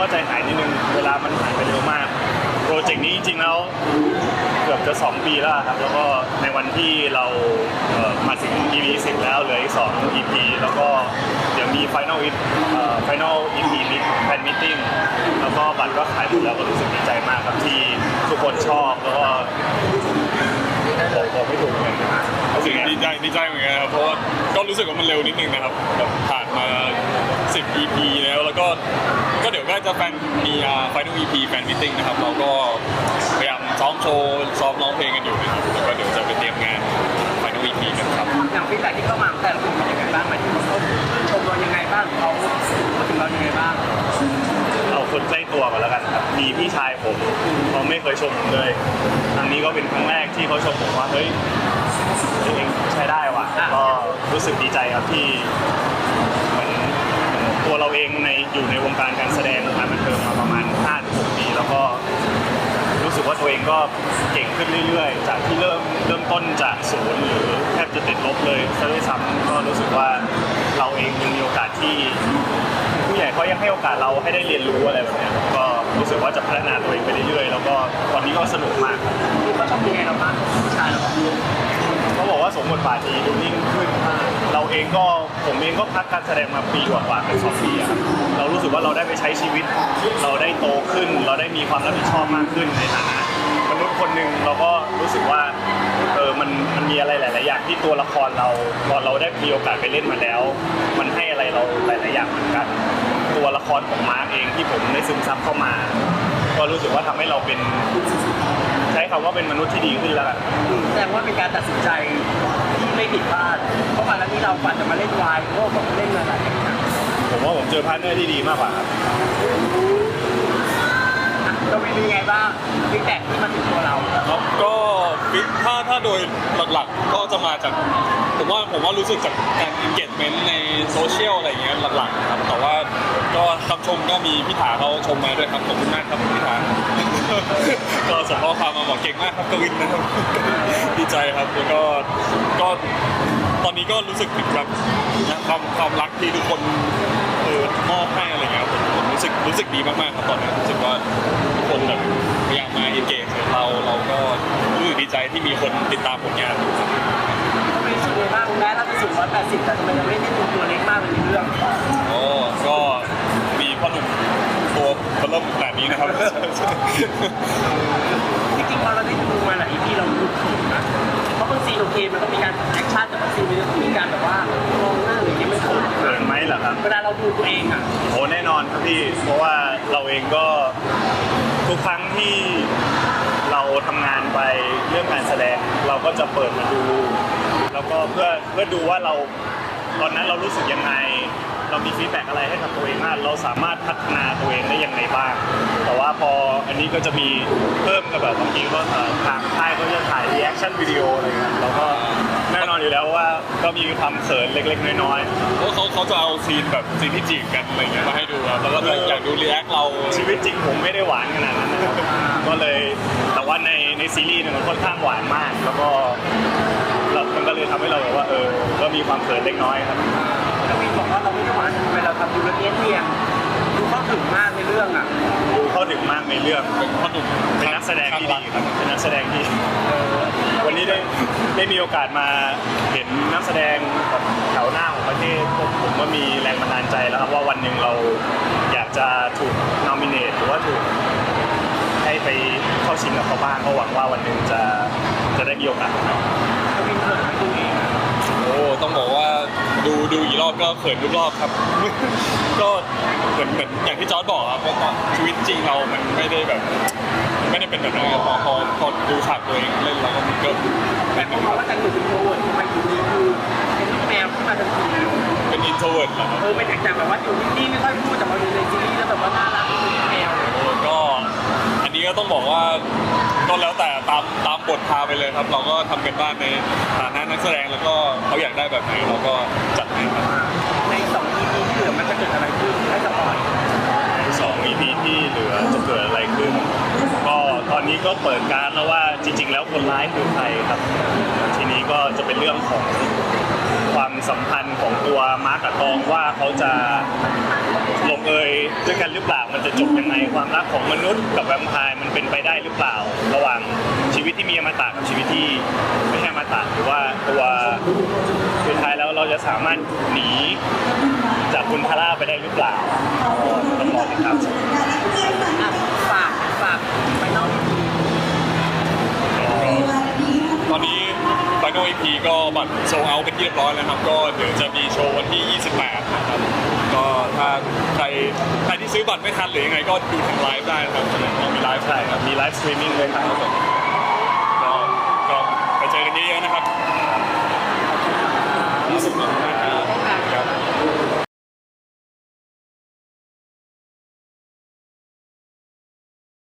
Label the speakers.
Speaker 1: ก็ใจหายนิดนึง เวลามันผ่านไปเร็วมาก โปรเจกต์นี้จริงๆแล้วเกือบจะ 2 ปีแล้วครับ แล้วก็ในวันที่เราเอ่อมาถึง EP 10 แล้วเหลืออีก 2 EP แล้วก็เดี๋ยวมี Final EP Final EP มิตแฟนมิทติ้งแล้วก็บัตรก็ขายหมดแล้วก็รู้สึกดีใจมากครับที่ทุกคนชอบแล้วก็ บอกบอกไม่ถูกเหมือนกันนะ
Speaker 2: รู้สึกดีใจดีใจเหมือนกันครับเพราะว่าก็รู้สึกว่ามันเร็วนิดนึงนะครับแบบผ่านมา 10 EP แล้วแล้วก็ก็เดี๋ยวก็จะแฟนมีอ่า Final EP แฟนมิทติ้งนะครับเราก็พยายามซ้อมโชว์ซ้อมร้องเพลงกันอยู่นะครับแล้วก็เดี๋ยวจะไปเตรียมงาน Final EP กันครับ
Speaker 3: อย่างฟีดแบ็กที่เข้ามาของแต่ละคนเป็นยังไงบ้างหมายถึงว่าเขาชมเรายังไงบ้างเขาพูดถึงเรายังไงบ้าง
Speaker 1: เอา คนใกล้ตัวมาแล้วกันครับมีพี่ชายผมเขาไม่เคยชมผมเลย ครั้งนี้ก็เป็นครั้งแรกที่เขาชมผมว่าเฮ้ยเองใช้ได้ว่ะก็รู้สึกดีใจครับที่เหมือนเหมือนตัวเราเองในอยู่ในวงการการแสดงวงการบันเทิงมาประมาณ5-6ปี แล้วก็รู้สึก ว่าตัวเองก็เก่งขึ้นเรื่อยๆ จากที่เริ่มเริ่มต้นจากศูนย์หรือแทบจะติดลบเลยซะด้วยซ้ำก็รู้สึกว่าเราเองยังมีโอกาสที่ ผู้ใหญ่เขายังให้โอกาสเราให้ได้เรียนรู้อะไรแบบเนี้ยก็รู้สึกว่าจะพัฒนาตัวเองไปเรื่อยๆ แล้วก็วันนี้ก็สนุกมาก
Speaker 3: ที่เขาชมยังไงเราบ้างผู้ชายเรา
Speaker 1: บอกว่าสมบทบาทดีดูนิ่งขึ้นเราเองก็ผมเองก็พักการแสดงมาปีกว่าๆเป็นสองปีอะครับเรารู้สึกว่าเราได้ไปใช้ชีวิต เราได้โตขึ้น เราได้มีความรับผิดชอบมากขึ้นในฐานะมนุษย์คนหนึ่งเราก็รู้สึกว่าเออมันมันมีอะไรหลาย ๆ อย่างที่ตัวละครเราพอนเราได้มีโอกาสไปเล่นมาแล้ว มันให้อะไรเราหลาย ๆ อย่างเหมือนกัน ตัวละครของมาร์กเองที่ผมได้ซึมซับเข้ามา ก็รู้สึกว่าทำให้เราเป็น ช้คำว่าเป็นมนุษย์ที่ดีขึ้นแล้วกัน
Speaker 3: แสดงว่าเป็นการตัดสินใจที่ไม่ผิดพลาด เพราะก่อนหน้านี้เราฝันจะมาเล่นวายโอ้ผมเล่นมาหลายอย่างนะ
Speaker 1: ผมว่าผมเจอพาร์ทเนอร์ที่ดีมากกว่าครับ
Speaker 3: อะเราเป็นยังไงบ้างฟีดแบ็กที่มาถึงตัวเรา
Speaker 2: ครับก็ฟิตถ้าถ้าโดยหลักๆ ก็จะมาจากผมว่าผมว่ารู้สึกจากการ engagement ในโซเชียลอะไรอย่างเงี้ยหลักๆครับแต่ว่า ก็คำชมก็มีพี่ถาเขาชมมาด้วยครับขอบคุณมากครับพี่ถาก็ส่งข้อความมาบอกเก่งมากครับกวินนะครับดีใจครับแล้วก็ก็ตอนนี้ก็รู้สึกถึงแบบความความรักที่ทุกคนเออมอบให้อะไรเงี้ยผมผมรู้สึกรู้สึกดีมากๆครับตอนนี้รู้สึกว่าทุกคนแบบพยายามมา engage กับเราเราก็รู้สึกดีใจที่มีคนติดตามผลงานอยู่ครับ
Speaker 3: เราเป็นสูงมากแม้เราจะสูง180แต่ทำไมเราไม่ได้ตัวตัวเล็กมากเลยในเรื่อง
Speaker 2: โอ้ก็มีพ่อหนุ่มตัวเบลเริ่มขนาดนี้นะ ครับ
Speaker 3: จริงๆพอเราได้ดูมาหลาย EP เราดูถึงนะเพราะบางซีนโอเคมันต้องมีการแอคชั่นแต่บางซีนมันต้องมีการแบบว่ามองหน้าหรือยังไม่ถูก
Speaker 1: เกินไหมเหรอครับ
Speaker 3: เวลาเราดูตัวเองอะ
Speaker 1: โอ้แน่นอนครับพี่ เพราะว่าเราเองก็ทุกครั้งที่เราทำงานไปเรื่องการแสดง เราก็จะเปิดมาดู แล้วก็เพื่อเพื่อดูว่าเราตอนนั้นเรารู้สึกยังไง เรามีฟีดแบ็กอะไรให้กับตัวเองบ้างเราสามารถพัฒนาตัวเองได้ยังไงบ้าง แต่ว่าพออันนี้ก็จะมีเพิ่มกับแบบบางทีก็เอ่อทางค่ายก็จะถ่ายรีแอคชั่นวิดีโออะไรเงี้ยเราก็แน่นอนอยู่แล้วว่าก็มีความเขินเล็กๆ น้อยๆ
Speaker 2: เพราะเขาเขาจะเอาซีนแบบซีนที่จีบกันอะไรเงี้ยมาให้ดูครับแล้วก็อยากดูรีแอคเรา
Speaker 1: ชีวิตจริงผมไม่ได้หวานขนาดนั้นนะครับ ก็เลยแต่ว่าในในซีรีส์เนี่ยมันค่อนข้างหวานมาก แล้วก็เรามันก็เลยทำให้เราแบบว่าเออก็มีความเขินเล็กน้อยครับ
Speaker 3: แล้ววินบอกว่าเราไม่ได้หวานทำไมเราทำดูละเอียดเรียงดูเข้าถึงมากในเรื่องอะ
Speaker 1: ดูเข้าถึงมากในเรื่อง
Speaker 2: เป็นพ่อหนุ่ม
Speaker 1: เป็นนักแสดงที่ดีครับเป็นนักแสดงที่ วันนี้ได้ได้มีโอกาสมาเห็นนักแสดงแบบแถวหน้าของประเทศผมผมว่ามีแรงบันดาลใจแล้วครับว่าวันหนึ่งเราอยากจะถูกนอมิเนตหรือว่าถูกให้ไปเข้าชิงกับเขาบ้างก็หวังว่าวันหนึ่งจะจะได้มีโอกาส
Speaker 3: แล้ววินเขินไม่ดูเองอะ
Speaker 2: โอ้ต้องบอกว่า ดูดูกี่รอบก็เขินทุกรอบครับ ก็เหมือนเหมือนอย่างที่จอร์ดบอกครับว่าชีวิตจริงเรามันไม่ได้แบบ ไม่ได้เป็นแบบนั้นครับพอพอพอดูฉากตัวเองเล่นแล้วก็มันก็
Speaker 3: แต่ผมบอกว่าแต่งหนุ่มเป็นโทนทำไมอยู่ดีคือเป็นลูกแมวขึ้นมาทันที
Speaker 2: เป็นอินโทรเวิร์ดเหรอครับ
Speaker 3: เออไปจากจากแบบว่าอยู่นิ่งๆไม่ค่อยพูดแต่มาอยู่ในซีรีส์แล้วแบบว่าน่ารักเป็นลูกแมว
Speaker 2: โอ้ก็อันนี้ก็ต้องบอกว่า ก็แล้วแต่ตามตามบทพาไปเลยครับ เราก็ทำกันบ้านในฐานะนักแสดงแล้วก็เขาอยากได้แบบไหนเราก็จัดให้ครับ
Speaker 3: ในสอง EP ที่เหลือมันจะเกิดอะไรขึ้นให้สปอย
Speaker 1: สอง EP ที่เหลือจะเกิดอะไรขึ้น ก็ตอนนี้ก็เปิดการแล้วว่าจริง ๆ แล้วคนร้ายคือใครครับ ทีนี้ก็จะเป็นเรื่องของ ความสัมพันธ์ของตัวมาร์กกับตองว่าเขาจะลงเอยด้วยกันหรือเปล่ามันจะจบยังไงความรักของมนุษย์กับแวมไพร์มันเป็นไปได้หรือเปล่า ระหว่างชีวิตที่มีอมตะกับชีวิตที่ไม่ใช่อมตะหรือว่าตัวสุดท้ายแล้วเราจะสามารถหนีจากคุณทาร่าไปได้หรือเปล่าต้องรอติดตามชม
Speaker 3: อะฝากฝาก
Speaker 2: Final EP ก็บัตรโซเอาเป็นที่เรียบร้อยแล้วนะครับ ก็เดี๋ยวจะมีโชว์วันที่ 28 นะครับ ก็ถ้าใครใครที่ซื้อบัตรไม่ทันหรือยังไงก็ดูทางไลฟ์ได้นะครับใช่ไหมเรามีไลฟ์
Speaker 1: ใช่ครับ มีไลฟ์สตรีมมิ่งด้วยครับ
Speaker 2: ก็ก็ไปเจอกันเยอะๆนะครับ
Speaker 1: รู้สึกเหมือน